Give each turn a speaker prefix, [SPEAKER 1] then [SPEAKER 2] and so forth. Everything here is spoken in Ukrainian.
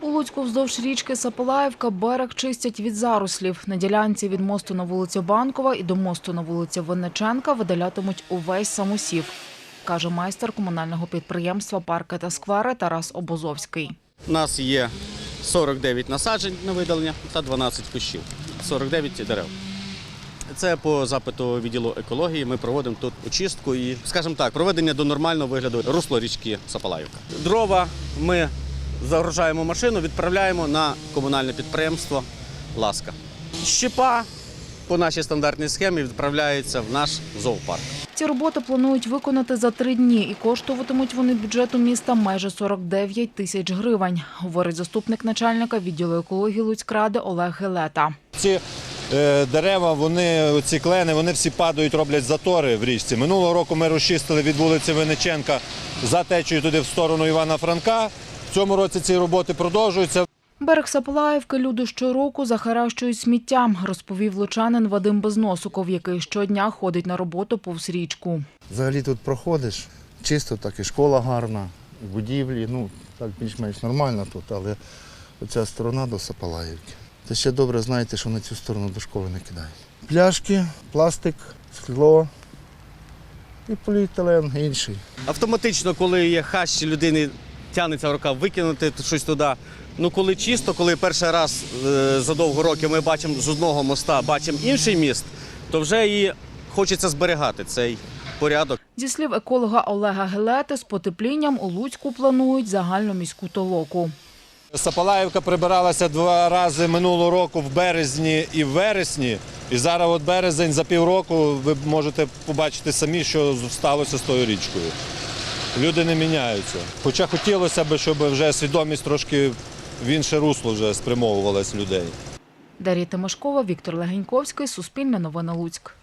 [SPEAKER 1] У Луцьку вздовж річки Сапалаївка берег чистять від зарослів. На ділянці від мосту на вулицю Банкова і до мосту на вулицю Винниченка видалятимуть увесь самосів, каже майстер комунального підприємства «Парки та сквери» Тарас Обозовський.
[SPEAKER 2] У нас є 49 насаджень на видалення та 12 кущів, 49 дерев. Це по запиту відділу екології. Ми проводимо тут очистку і, скажімо так, проведення до нормального вигляду русло річки Сапалаївка. Дрова ми загружаємо машину, відправляємо на комунальне підприємство Ласка. Щепа по нашій стандартній схемі відправляється в наш зоопарк.
[SPEAKER 1] Ці роботи планують виконати за три дні і коштуватимуть вони бюджету міста майже 49 тисяч гривень, говорить заступник начальника відділу екології Луцькради Олег Гелета.
[SPEAKER 3] Ці е, дерева, вони, ці клени, вони всі падають, роблять затори в річці. Минулого року ми розчистили від вулиці Винниченка за течею туди в сторону Івана Франка. В цьому році ці роботи продовжуються.
[SPEAKER 1] Берег Сапалаївки люди щороку захаращують сміттям, розповів лучанин Вадим Безносуков, який щодня ходить на роботу повз річку.
[SPEAKER 4] Взагалі тут проходиш, чисто так і школа гарна, і будівлі, ну так більш-менш нормально тут, але оця сторона до Сапалаївки. Це ще добре знаєте, що на цю сторону до школи не кидають. Пляшки, пластик, скло і поліетилен інший.
[SPEAKER 2] Автоматично, коли є хащі, людини тягнеться рука викинути щось туди. Ну, коли чисто, коли перший раз е, за довго років ми бачимо з одного моста, бачимо інший міст, то вже і хочеться зберігати цей порядок.
[SPEAKER 1] Зі слів еколога Олега Гелети, з потеплінням у Луцьку планують загальну міську толоку.
[SPEAKER 3] Сапалаївка прибиралася два рази минулого року в березні і в вересні. І зараз от березень за півроку ви можете побачити самі, що сталося з тою річкою. Люди не міняються. Хоча хотілося б, щоб вже свідомість трошки в інше русло вже спрямовувалась людей.
[SPEAKER 1] Дарія Тимошкова, Віктор Легеньковський, Суспільне новини Луцьк.